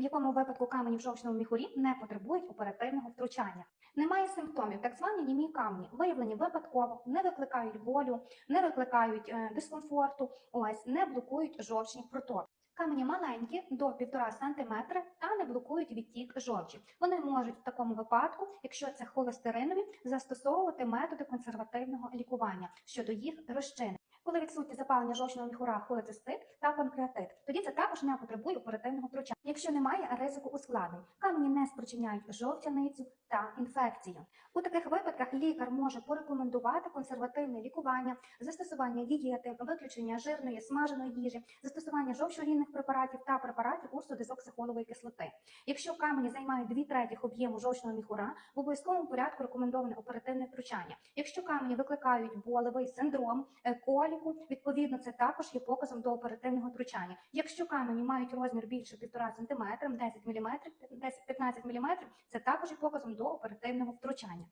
в якому випадку камені в жовчному міхурі не потребують оперативного втручання. Немає симптомів, так звані німі камені, виявлені випадково, не викликають болю, не викликають е, дискомфорту, ось не блокують жовчні протоки. Камені маленькі до 1,5 см та не блокують відтік жовчі. Вони можуть в такому випадку, якщо це холестеринові, застосовувати методи консервативного лікування щодо їх розчини. Коли відсутні запалення жовчного міхура, холецистит та панкреатит, тоді це також не потребує оперативного втручання. Якщо немає ризику ускладнень, камені не спричиняють жовтяницю та інфекцію. У таких випадках лікар може порекомендувати консервативне лікування, застосування дієти, виключення жирної смаженої їжі, застосування жовчогінних препаратів та препаратів урсодезоксихолової кислоти. Якщо камені займають дві третіх об'єму жовчного міхура, в обов'язковому порядку рекомендоване оперативне втручання. Якщо камені викликають болевий синдром, е, коліку, відповідно, це також є показом до оперативного втручання. Якщо камені мають розмір більше 1,5 см, 10 мм, 10-15 мм, це також є показом до оперативного втручання.